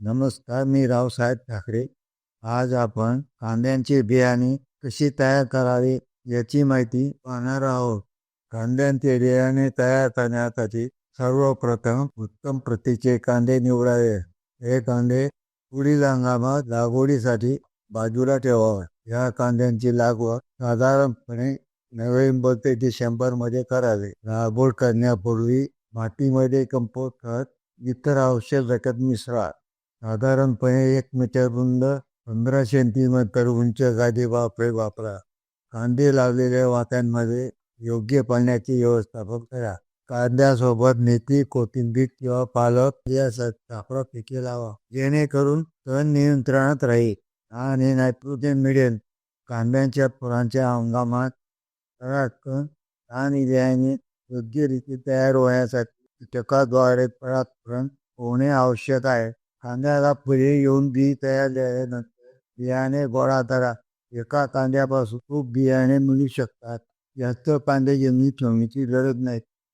नमस्कार मी रावसाहेब ठाकरे. आज आपण कांद्यांचे बियाणे कशी तयार करावे याची माहिती पाहणार आहोत. कांद्यांचे बियाणे तयार करण्यासाठी सर्वप्रथम उत्तम प्रतीचे कांदे निवडावे. हे कांदे पुढील हंगामात लागवडीसाठी बाजूला ठेवावे. या कांद्यांची लागवड साधारणपणे नोव्हेंबर ते डिसेंबरमध्ये करावी. लागवड करण्यापूर्वी मातीमध्ये कंपोस्ट खत इतर आवश्यक घटक मिसळा. साधारणपणे एक मीटर रुंद पंधरा सेंटीमीटर उंच गादी वापरे वापरा कांदे लावलेल्या वात्यांमध्ये योग्य पाण्याची व्यवस्थापन करा. कांद्यासोबत मेथी कोथिंबीर किंवा पालक यासारखी पिके लावा. जेणेकरून तण नियंत्रणात राहील आणि नायट्रोजन मिळेल. कांद्यांच्या फुलांच्या हंगामात परागकण आणि बियाणे योग्यरीती तयार होण्यासाठी कीटकाद्वारे परागकण होणे आवश्यक आहे. कांद्याला फुले येऊन बी तयार झाल्यानंतर बियाणे गोळा करा. एका कांद्यापासून खूप बियाणे मिळू शकतात. जास्त कांदे जमिनीत ठेवण्याची गरज नाही.